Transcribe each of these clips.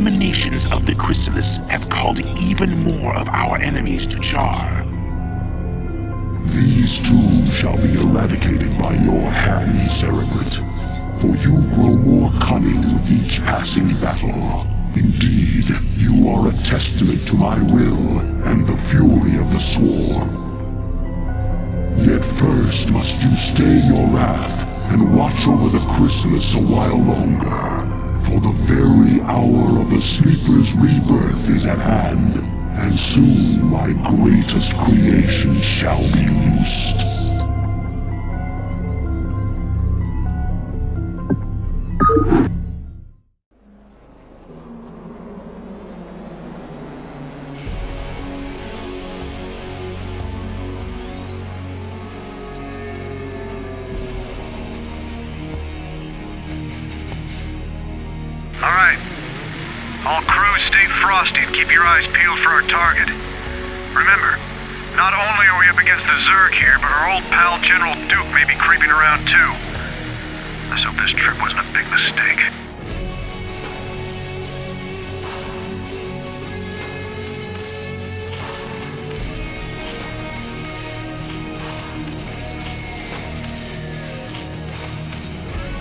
emanations of the chrysalis have called even more of our enemies to Char. These too shall be eradicated by your hand, Cerebrit. For you grow more cunning with each passing battle. Indeed, you are a testament to my will and the fury of the Swarm. Yet first must you stay your wrath and watch over the chrysalis a while longer. For the very hour of the Sleeper's rebirth is at hand, and soon my greatest creation shall be loosed. All right. All crews stay frosty and keep your eyes peeled for our target. Remember, not only are we up against the Zerg here, but our old pal General Duke may be creeping around too. Let's hope this trip wasn't a big mistake.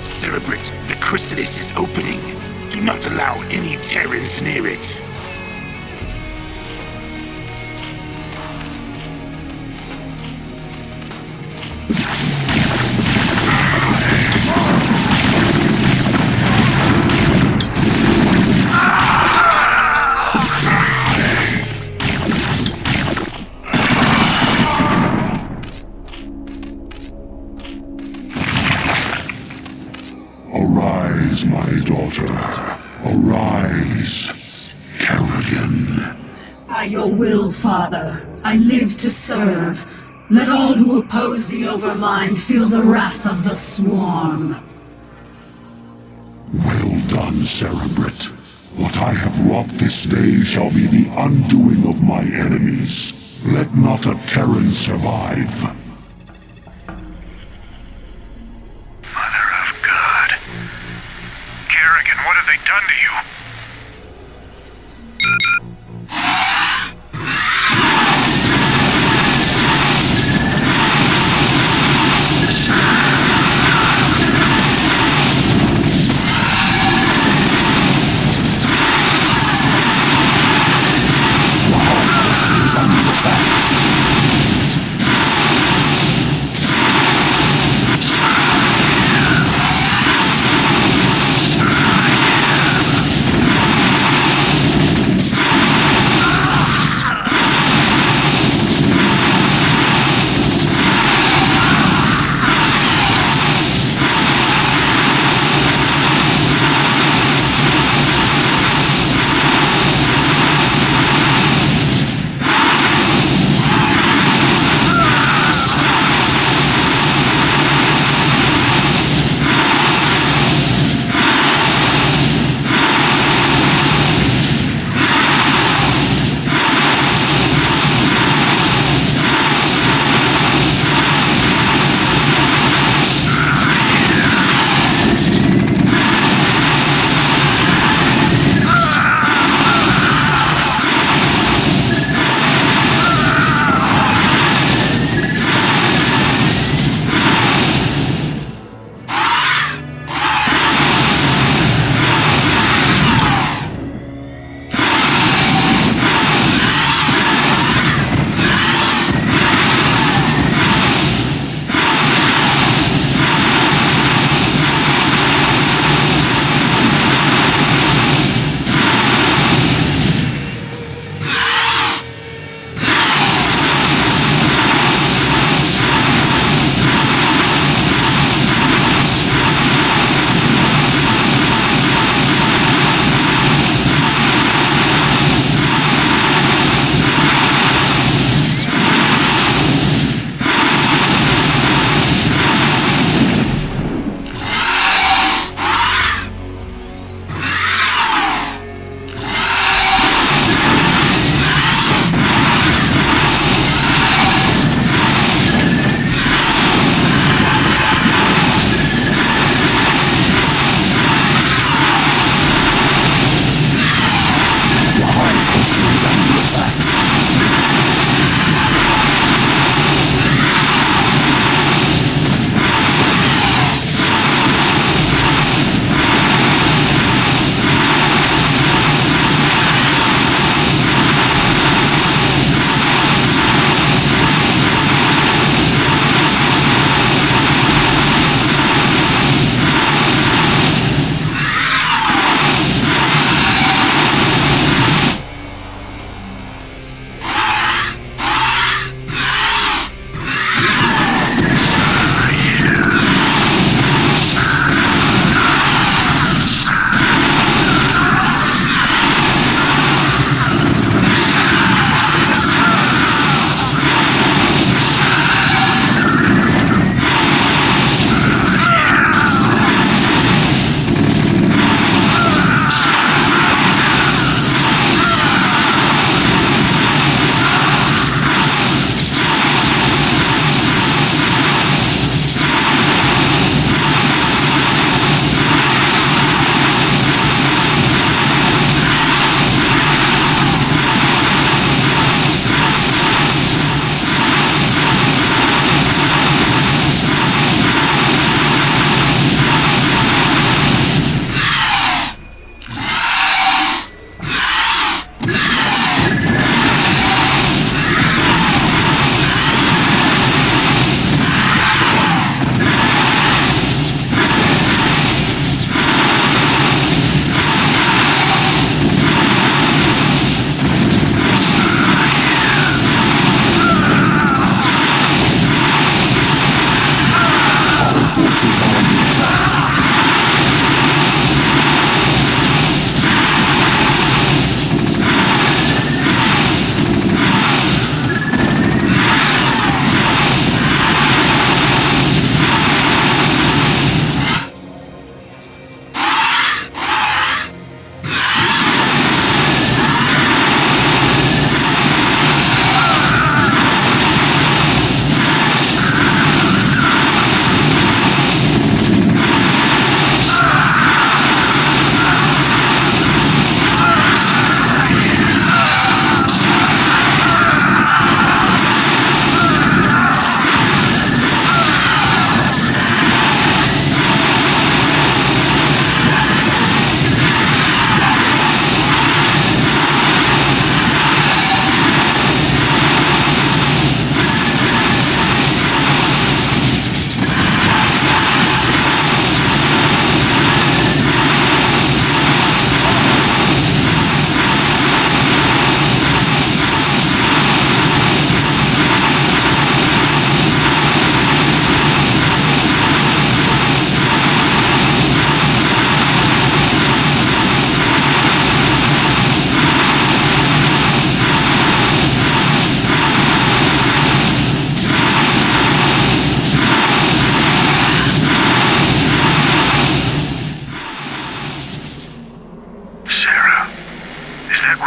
Cerebrit, the chrysalis is opening. Allow any Terrans near it. Arise, my daughter. Arise. Kerrigan. By your will, Father, I live to serve. Let all who oppose the Overmind feel the wrath of the Swarm. Well done, Cerebrit. What I have wrought this day shall be the undoing of my enemies. Let not a Terran survive.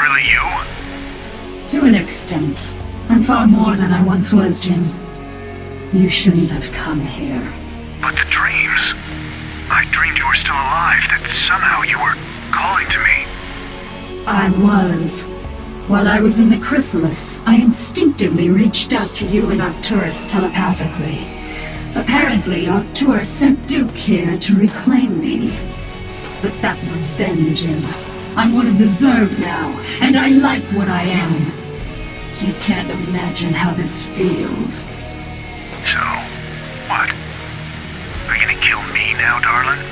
Really you? To an extent. I'm far more than I once was, Jim. You shouldn't have come here. But the dreams. I dreamed you were still alive, that somehow you were calling to me. I was. While I was in the chrysalis, I instinctively reached out to you and Arcturus telepathically. Apparently, Arcturus sent Duke here to reclaim me. But that was then, Jim. I'm one of the Zerg now, and I like what I am. You can't imagine how this feels. So, what? Are you gonna kill me now, darling?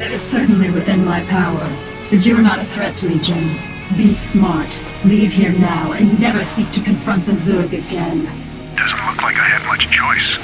It is certainly within my power. But you're not a threat to me, Jim. Be smart. Leave here now and never seek to confront the Zerg again. Doesn't look like I have much choice.